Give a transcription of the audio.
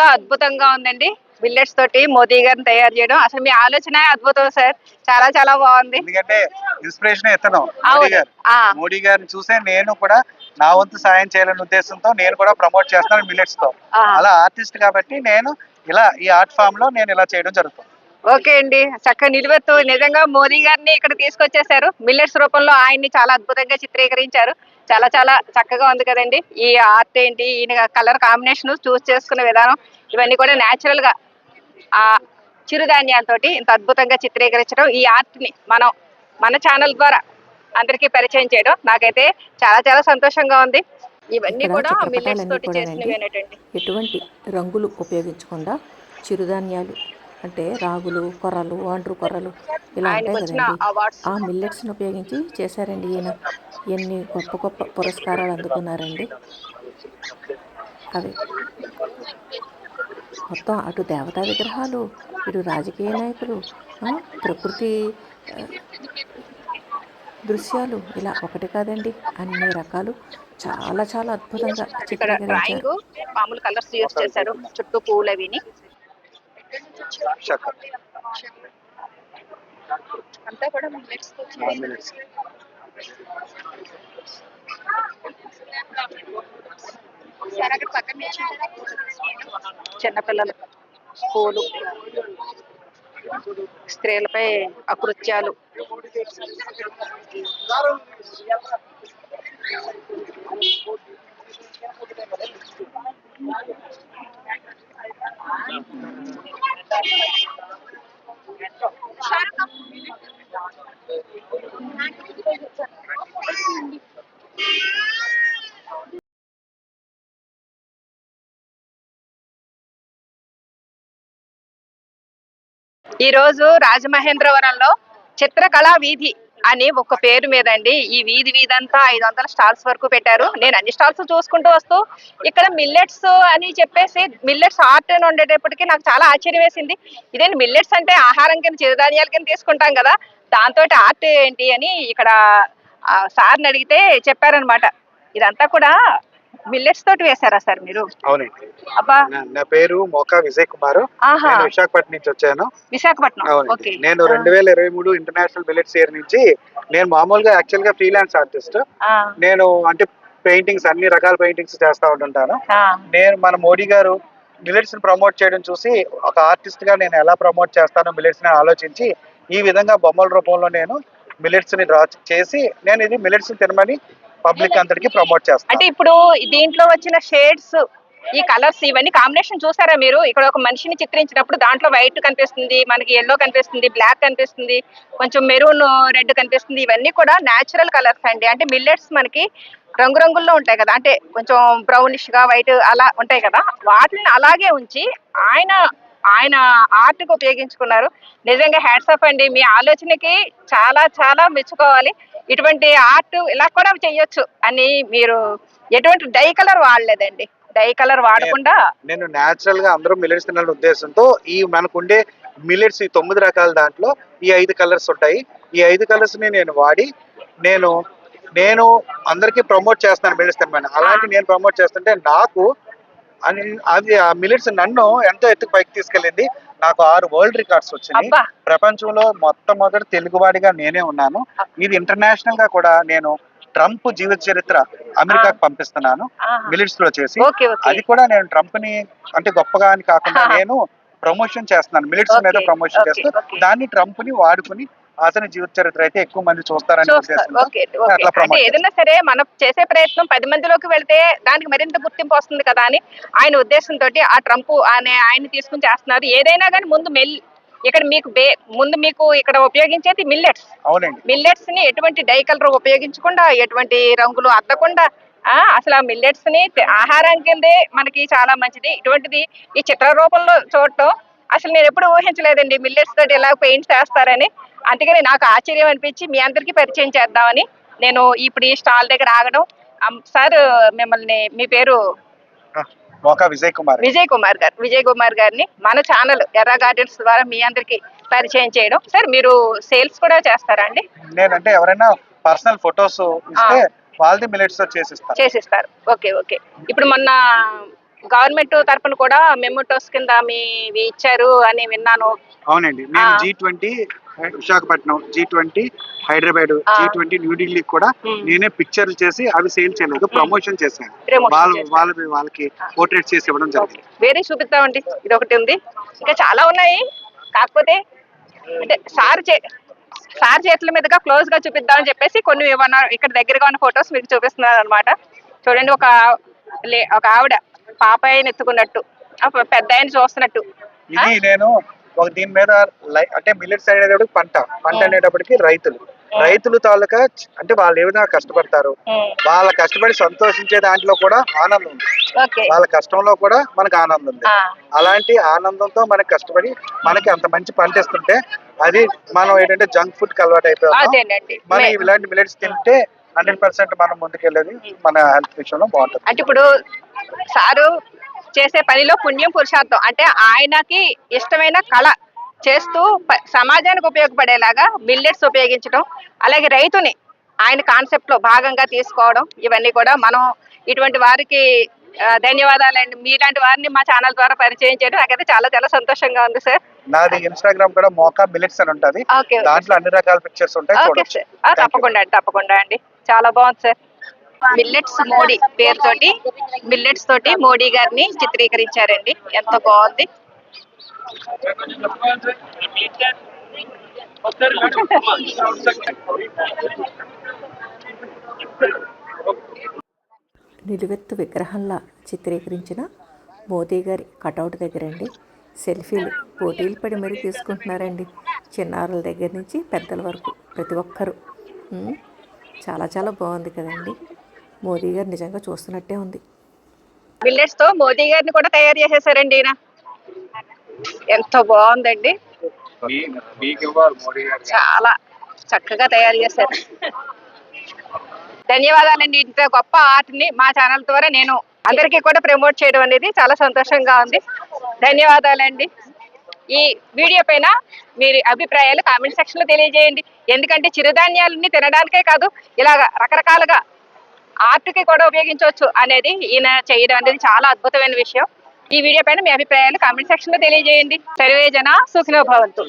ఎంతో అద్భుతంగా ఉందండి. మిల్లెట్స్ తోటి మోదీ గారిని తయారు చేయడం. అసలు మీ ఆలోచన అద్భుతం సార్. చాలా చాలా బాగుంది. ఎందుకంటే ఇన్స్పిరేషన్ ఎత్తను మోడీ. గారు. గారిని చూసే నేను కూడా నా వంతు సాయం చేయాలనే ఉద్దేశంతో నేను కూడా ప్రమోట్ చేస్తాను మిల్లెట్స్తో. అలా ఆర్టిస్ట్ కాబట్టి నేను ఇలా ఈ ఆర్ట్ ఫామ్లో నేను ఇలా చేయడం జరుగుతుంది. ఓకే అండి. చక్కగా నిలువెత్తు. నిజంగా మోదీ గారిని ఇక్కడ తీసుకొచ్చేసారు మిల్లెట్స్ రూపంలో ఆయన్ని చాలా అద్భుతంగా చిత్రీకరించారు. చాలా చాలా చక్కగా ఉంది కదండి. ఈ ఆర్ట్ ఏంటి ఈయన కలర్ కాంబినేషన్ చూస్ చేసుకునే విధానం ఇవన్నీ కూడా న్యాచురల్గా ఆ చిరుధాన్యాలతోటి ఇంత అద్భుతంగా చిత్రీకరించడం ఈ ఆర్ట్ని మనం మన ఛానల్ ద్వారా అందరికీ పరిచయం చేయడం నాకైతే చాలా చాలా సంతోషంగా ఉంది. ఇవన్నీ కూడా మిల్లెట్స్ తోటి చేసినవేనటండి ఎటువంటి రంగులు ఉపయోగించకుండా చిరుధాన్యాలు అంటే రాగులు కొర్రలు వాండ్రు కొర్రలు ఇలా ఉంటాయి కదండి. ఆ మిల్లెట్స్ని ఉపయోగించి చేశారండి ఈయన. ఎన్ని గొప్ప గొప్ప పురస్కారాలు అందుకున్నారండి. అవి మొత్తం అటు దేవతా విగ్రహాలు ఇటు రాజకీయ నాయకులు ప్రకృతి దృశ్యాలు ఇలా ఒకటి కాదండి. అన్ని రకాలు చాలా చాలా అద్భుతంగా ఇక్కడ చిత్రీకరించారు. మామూలు కలర్స్ యూస్ చేశారు. చుట్టూ అవిని చక్కగా. అంతా కూడా మిల్లెట్స్తో ఆ, millets. చిన్నపిల్లలు పూలు స్త్రీలపై అకృత్యాలు ఈ రోజు రాజమహేంద్రవరంలో చిత్రకళా వీధి అని ఒక పేరు మీద అండి ఈ వీధి వీధి అంతా ఐదు వందల స్టాల్స్ వరకు పెట్టారు. నేను అన్ని స్టాల్స్ చూసుకుంటూ వస్తూ ఇక్కడ మిల్లెట్స్ అని చెప్పేసి మిల్లెట్స్ ఆర్ట్ అని ఉండేటప్పటికి నాకు చాలా ఆశ్చర్యం వేసింది. ఇదేంటి మిల్లెట్స్ అంటే ఆహారం కింద చిరుధాన్యాల కింద తీసుకుంటాం కదా దాంతో ఆర్ట్ ఏంటి అని ఇక్కడ సార్ని అడిగితే చెప్పారనమాట ఇదంతా కూడా మిల్లెట్స్ తోటి వేశారా సార్ మీరు? అవునండి. అబ్బా. నా- పేరు మోకా విజయ్ కుమార్. ఆహా. నేను విశాఖపట్నం నుంచి వచ్చాను. విశాఖపట్నం. అవునండి. ఓకే. నేను రెండు వేల ఇరవై మూడు ఇంటర్నేషనల్ మిల్లెట్స్ ఇయర్ నుంచి నేను మామూలుగా యాక్చువల్గా ఫ్రీలాన్స్ ఆర్టిస్ట్. ఆ, నేను అంటే పెయింటింగ్స్ అన్ని రకాల పెయింటింగ్స్ చేస్తా ఉంటుంటాను. ఆ, నేను మన మోడీ గారు మిల్లెట్స్ని ప్రమోట్ చేయడం చూసి ఒక ఆర్టిస్ట్గా నేను ఎలా ప్రమోట్ చేస్తానో మిల్లెట్స్ని ఆలోచించి ఈ విధంగా బొమ్మల రూపంలో నేను మిల్లెట్స్ని డ్రా చేసి నేను ఇది మిల్లెట్స్ తినమని పబ్లిక్ అందరికి ప్రమోట్ అంటే చేస్తాను ఇప్పుడు దీంట్లో వచ్చిన షేడ్స్ ఈ కలర్స్ ఇవన్నీ కాంబినేషన్ చూసారా మీరు? ఇక్కడ ఒక మనిషిని చిత్రించినప్పుడు దాంట్లో వైట్ కనిపిస్తుంది మనకి ఎల్లో కనిపిస్తుంది బ్లాక్ కనిపిస్తుంది కొంచెం మెరూన్ రెడ్ కనిపిస్తుంది ఇవన్నీ కూడా నేచురల్ కలర్స్ అండి. అంటే మిల్లెట్స్ మనకి రంగురంగుల్లో ఉంటాయి కదా. అంటే కొంచెం బ్రౌనిష్గా వైట్ అలా ఉంటాయి కదా. వాటిని అలాగే ఉంచి ఆయన ఆయన ఆర్ట్కు ఉపయోగించుకున్నారు. నిజంగా హ్యాట్స్ ఆఫ్ అండి. మీ ఆలోచనకి చాలా చాలా మెచ్చుకోవాలి. ఇటువంటి ఆర్ట్ ఇలా కూడా చేయొచ్చు అని మీరు ఎటువంటి డై కలర్ వాడలేదండి. డై కలర్ వాడకుండా నేను న్యాచురల్గా అందరూ మిల్లెట్స్ తినాలనే ఉద్దేశంతో ఈ మనకుండే మిల్లెట్స్ ఈ తొమ్మిది రకాల దాంట్లో ఈ ఐదు కలర్స్ ఉంటాయి. ఈ ఐదు కలర్స్ని నేను వాడి నేను నేను అందరికీ ప్రమోట్ చేస్తాను మిల్లెట్స్ తినమని. అలాంటి నేను ప్రమోట్ చేస్తుంటే నాకు అని అది ఆ మిల్లెట్స్ నన్ను ఎంతో ఎత్తుకు పైకి తీసుకెళ్ళింది. నాకు ఆరు వరల్డ్ రికార్డ్స్ వచ్చినాయి. అబ్బా. ప్రపంచంలో మొట్టమొదటి తెలుగువాడిగా నేనే ఉన్నాను. ఇది ఇంటర్నేషనల్గా కూడా నేను ట్రంప్ జీవిత చరిత్ర అమెరికాకు పంపిస్తున్నాను. మిలిట్స్లో చేసి. అది కూడా నేను ట్రంప్ని అంటే గొప్పగా అని కాకుండా. నేను ప్రమోషన్ చేస్తున్నాను. మిలిట్స్ మీద ప్రమోషన్ చేస్తూ. దాన్ని ట్రంప్ని వాడుకుని అతని జీవిత చరిత్ర అయితే ఎక్కువ మంది చూస్తారని ఏదైనా సరే మనం చేసే ప్రయత్నం పది మందిలోకి వెళ్తే దానికి మరింత గుర్తింపు వస్తుంది కదా అని ఆయన ఉద్దేశంతో ఆ ట్రంప్ అనే ఆయన తీసుకుని చేస్తున్నారు. ఏదైనా కానీ ముందు మెల్ ఇక్కడ మీకు బే ముందు మీకు ఇక్కడ ఉపయోగించేది మిల్లెట్స్ అవునండి. మిల్లెట్స్ని ఎటువంటి డై కలర్ ఉపయోగించకుండా ఎటువంటి రంగులు అద్దకుండా ఆ అసలు ఆ మిల్లెట్స్ని ఆహారం కిందే మనకి చాలా మంచిది. ఇటువంటిది ఈ చిత్ర రూపంలో చూడటం అసలు నేను ఎప్పుడు ఊహించలేదండి. మిల్లెట్స్ తోటి ఇలా పెయింట్స్ వేస్తారని అందుకని నాకు ఆశ్చర్యం అనిపించి మీ అందరికీ పరిచయం చేద్దామని నేను ఇప్పుడు ఈ స్టాల్ దగ్గర ఆగడం. సార్ మిమ్మల్ని మీ పేరు? విజయ్ కుమార్. విజయ్ కుమార్ గారు. విజయ్ కుమార్ గారిని మన ఛానల్ ఎర్ర గార్డెన్స్ ద్వారా మీ అందరికి పరిచయం చేయడం. సార్ మీరు సేల్స్ కూడా చేస్తారా అండి? నేనంటే ఎవరైనా పర్సనల్ ఫొటోస్ ఇస్తే వాళ్ళది మిలిట్స్తో చేసిస్తాను. చేసిస్తారు. Okay okay. ఇప్పుడు మొన్న గవర్నమెంట్ తరపున కూడా మెమోటోస్ కింద మీ ఇవి ఇచ్చారు అని విన్నాను. అవునండి. నేను. G twenty Visakhapatnam G twenty Hyderabad. G twenty New Delhi కూడా. నేనే పిక్చర్లు చేసి అవి సేల్ చేయలేదు ప్రమోషన్ చేశాను. Promotion వాళ్ళు చేశారు. వాళ్ళ వాళ్ళకి పోర్ట్రేట్ చేసి ఇవ్వడం జరిగింది. వేరే చూపిద్దామండి ఇది ఒకటి ఉంది. ఇంకా చాలా ఉన్నాయి. కాకపోతే అంటే సార్ చే సార్ చేతుల మీదుగా క్లోజ్గా చూపిద్దామని చెప్పేసి కొన్ని ఏమన్నా ఇక్కడ దగ్గరగా ఉన్న ఫొటోస్ మీకు చూపిస్తున్నారు అనమాట చూడండి ఒక లే- ఒక ఆవిడ పాప ఆయన ఎత్తుకున్నట్టు పెద్ద ఆయన చూస్తున్నట్టు. నేను ఒక దీని మీద అంటే మిల్లెట్స్ అనేటప్పటికి పంట. పంట. అనేటప్పటికి రైతులు. రైతులు తాలూకా అంటే వాళ్ళు ఏ విధంగా కష్టపడతారు? వాళ్ళ కష్టపడి సంతోషించే దాంట్లో కూడా ఆనందం ఉంది. వాళ్ళ కష్టంలో కూడా మనకు ఆనందం ఉంది. అలాంటి ఆనందంతో మనకి కష్టపడి మనకి అంత మంచి పంట ఇస్తుంటే అది మనం ఏంటంటే జంక్ ఫుడ్కి అలవాటు అయిపోయాం. అదేనండి. మనం ఇలాంటి మిల్లెట్స్ తింటే హండ్రెడ్ పర్సెంట్ మనం ముందుకెళ్ళేది మన హెల్త్ విషయంలో బాగుంటుంది. అంటే ఇప్పుడు సారు చేసే పనిలో పుణ్యం పురుషార్థం. అంటే ఆయనకి ఇష్టమైన కళ చేస్తూ సమాజానికి ఉపయోగపడేలాగా మిల్లెట్స్ ఉపయోగించడం అలాగే రైతుని ఆయన కాన్సెప్ట్లో భాగంగా తీసుకోవడం ఇవన్నీ కూడా మనం ఇటువంటి వారికి ధన్యవాదాలండి. మీలాంటి వారిని మా ఛానల్ ద్వారా పరిచయం చేయడం నాకైతే చాలా చాలా సంతోషంగా ఉంది సార్. నాది ఇన్స్టాగ్రామ్ కూడా మోకా మిల్లెట్స్ అని ఉంటది. దాంట్లో అన్ని రకాల పిక్చర్స్ ఉంటాయి తప్పకుండా అండి తప్పకుండా అండి. చాలా బాగుంది సార్. మిల్లెట్స్ మోడీ పేరుతోటి మిల్లెట్స్ తోటి మోడీ గారిని చిత్రీకరించారండి. ఎంత బాగుంది. నిలువెత్తు విగ్రహంలా చిత్రీకరించిన మోదీ గారి కటౌట్ దగ్గరండి. సెల్ఫీలు పోటీలు పడి మరీ తీసుకుంటున్నారండి. చిన్నారుల దగ్గర నుంచి పెద్దల వరకు ప్రతి ఒక్కరూ. చాలా చాలా బాగుంది కదండి. మోదీ గారు నిజంగా చూస్తున్నట్టే ఉంది. మిల్లెట్స్తో మోదీ గారిని కూడా తయారు చేసేసారండి ఈయన. ఎంత బాగుందండి. చాలా చక్కగా తయారు చేశారు. ధన్యవాదాలండి. ఇంత గొప్ప ఆర్ట్ని మా ఛానల్ ద్వారా నేను అందరికీ కూడా ప్రమోట్ చేయడం అనేది చాలా సంతోషంగా ఉంది. ధన్యవాదాలండి. ఈ వీడియో పైన మీరు అభిప్రాయాలు కామెంట్ సెక్షన్లో తెలియజేయండి. ఎందుకంటే చిరుధాన్యాలని తినడానికే కాదు ఇలాగ రకరకాలుగా ఆర్ట్కి కూడా ఉపయోగించవచ్చు అనేది ఈయన చేయడం అనేది చాలా అద్భుతమైన విషయం. ఈ వీడియో పైన మీ అభిప్రాయాలు కామెంట్ సెక్షన్లో తెలియజేయండి. సర్వే జన సుఖినో భవంతు.